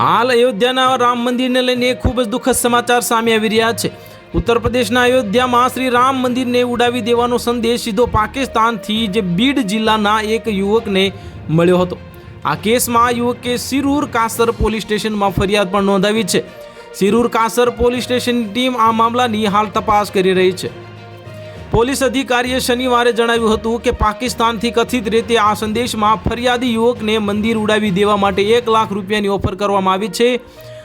હાલ અયોધ્યાના રામ મંદિરને લઈને ખૂબ જ દુઃખદ સમાચાર સામે આવી રહ્યા છે. ઉત્તર પ્રદેશના અયોધ્યામાં શ્રી રામ મંદિરને ઉડાવી દેવાનો સંદેશ સીધો પાકિસ્તાનથી જે બીડ જિલ્લાના એક યુવકને મળ્યો હતો. આ કેસમાં યુવકે સિરૂર કાસર પોલીસ સ્ટેશનમાં ફરિયાદ પણ નોંધાવી છે. સિરૂર કાસર પોલીસ સ્ટેશનની ટીમ આ મામલાની હાલ તપાસ કરી રહી છે. પોલીસ અધિકારીએ શનિવારે જણાવ્યું હતું કે પાકિસ્તાનથી કથિત રીતે આ સંદેશમાં ફરિયાદી યુવકને મંદિર ઉડાવી દેવા માટે એક લાખ રૂપિયાની ઓફર કરવામાં આવી છે.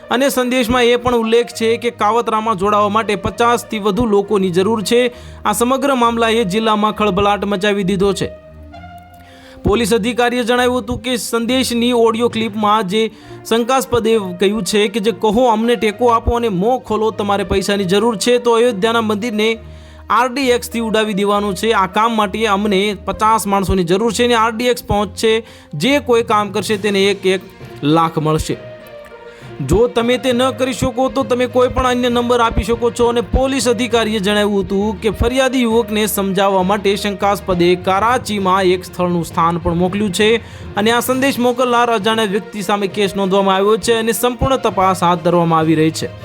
અને સંદેશમાં એ પણ ઉલ્લેખ છે કે કાવતરામાં જોડાવા માટે પચાસથી વધુ લોકોની જરૂર છે. આ સમગ્ર મામલાએ જિલ્લામાં ખળભળાટ મચાવી દીધો છે. પોલીસ અધિકારીએ જણાવ્યું હતું કે સંદેશની ઓડિયો ક્લિપમાં જે શંકાસ્પદે કહ્યું છે કે જે કહો અમને ટેકો આપો અને મોં ખોલો, તમારે પૈસાની જરૂર છે, તો અયોધ્યાના મંદિરને આરડીએક્સથી ઉડાવી દેવાનું છે. આ કામ માટે અમને પચાસ માણસોની જરૂર છે અને આરડીએક્સ પહોંચશે. જે કોઈ કામ કરશે તેને એક એક લાખ મળશે. જો તમે તે ન કરી શકો તો તમે કોઈ પણ અન્ય નંબર આપી શકો છો અને પોલીસ અધિકારીએ જણાવ્યું હતું કે ફરિયાદી યુવકને સમજાવવા માટે શંકાસ્પદે કરાચીમાં એક સ્થળનું સ્થાન પણ મોકલ્યું છે અને આ સંદેશ મોકલનાર અજાણ્યા વ્યક્તિ સામે કેસ નોંધવામાં આવ્યો છે અને સંપૂર્ણ તપાસ હાથ ધરવામાં આવી રહી છે.